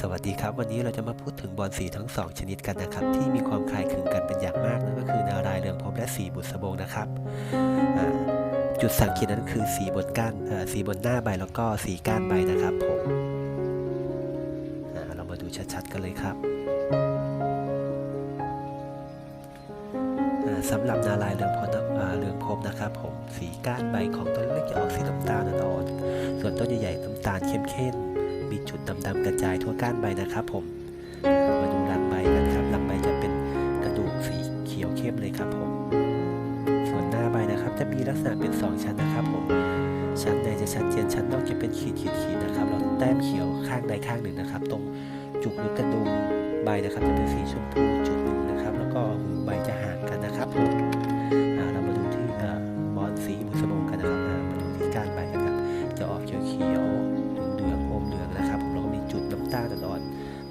สวัสดีครับวันนี้เราจะมาพูดถึงบอลสีทั้งสองชนิดกันนะครับ ที่มีความคล้ายคลึงกันเป็นอย่างมากนั่นก็คือนารายเรืองภพและสีบุษบงนะครับจุดสังเกตนั้นคือสีบนก้านสีบนหน้าใบแล้วก็สีก้านใบนะครับผมเรามาดูชัดๆกันเลยครับสำหรับนารายเรืองพนะอ่าเรืองภพนะครับผมสีก้านใบของต้นเล็กจะออกสีน้ำตาลอ่อนส่วนต้นใหญ่ๆน้ำตาลเข้มๆ มีจุดดำๆกระจายทั่วก้านใบนะครับ ผมมาดูลำใบกันครับลำใบจะเป็นกระดูกสีเขียวเข้มเลยครับผมส่วนหน้าใบนะครับจะมีลักษณะเป็น 2 ชั้นนะครับผมชั้นในจะชัดเจนชั้นนอกจะเป็นขีดขีดขีดนะครับแล้วแต้มเขียวข้างใดข้างหนึ่งนะครับ ตรงจุกหรือกระดูกใบนะครับจะเป็นสีชมพู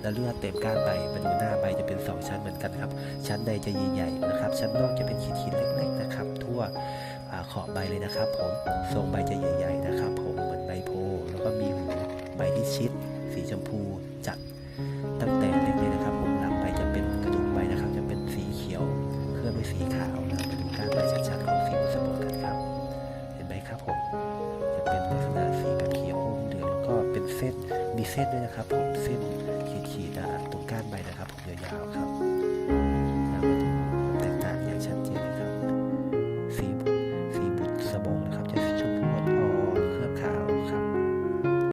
และเลือดเต็มก้านใบมาดูหน้าใบจะเป็น 2 ชั้นเหมือนกันครับ ชั้นในจะใหญ่ๆนะครับ ชั้นนอกจะเป็นขีดๆเล็กๆนะครับ ทั่วอ่าขอบใบเลยนะครับ ผมทรงใบจะใหญ่ๆนะครับ ผมเหมือนใบโพแล้วก็มีหูใบที่ชิด สีชมพูจัดตั้งแต่เล็กเลยนะครับ ผมลำใบจะเป็นกระดูกใบนะครับ จะเป็นสีเขียวเคลื่อบด้วยสีขาวนะมาดูก้านใบชัดๆของสีบุษบกันครับ เห็นไหมครับผมจะเป็นลักษณะสีแบบเขียวอมเหลืองแล้วก็เป็นเส้นมีเส้นด้วยนะครับ ผมเส้น ได้